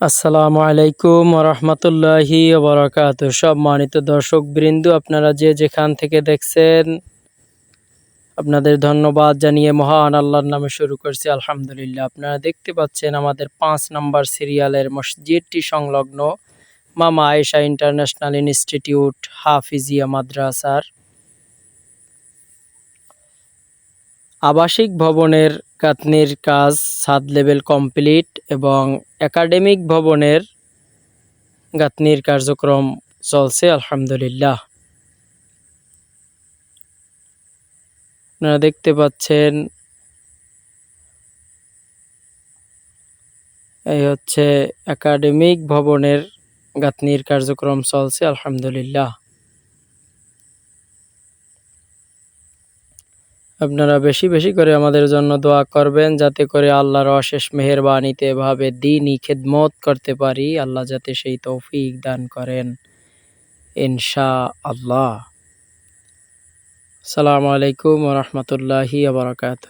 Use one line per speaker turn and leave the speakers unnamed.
আসসালামু আলাইকুম রহমতুল্লাহি বরকাত সম্মানিত দর্শক বৃন্দু আপনারা যে যেখান থেকে দেখছেন, আপনাদের ধন্যবাদ জানিয়ে মহান আল্লাহর নামে শুরু করছি। আলহামদুলিল্লাহ, আপনারা দেখতে পাচ্ছেন আমাদের পাঁচ নাম্বার সিরিয়ালের মসজিদটি সংলগ্ন মামা আয়েশা ইন্টারন্যাশনাল ইনস্টিটিউট, হাফিজিয়া মাদ্রাসার আবাসিক ভবনের গাঁথনির কাজ সাত লেভেল কমপ্লিট এবং একাডেমিক ভবনের গাঁথনির কার্যক্রম চলছে, আলহামদুলিল্লাহ। আপনারা দেখতে পাচ্ছেন, এই হচ্ছে একাডেমিক ভবনের গাঁথনির কার্যক্রম চলছে, আলহামদুলিল্লাহ। আপনারা বেশি বেশি করে আমাদের জন্য দোয়া করবেন যাতে করে আল্লাহর অশেষ মেহরবানিতে এভাবে দিনই খেদমত করতে পারি। আল্লাহ যাতে সেই তৌফিক দান করেন। ইনশা আল্লাহ সালামু আলাইকুম রহমতুল্লাহি আবরকাত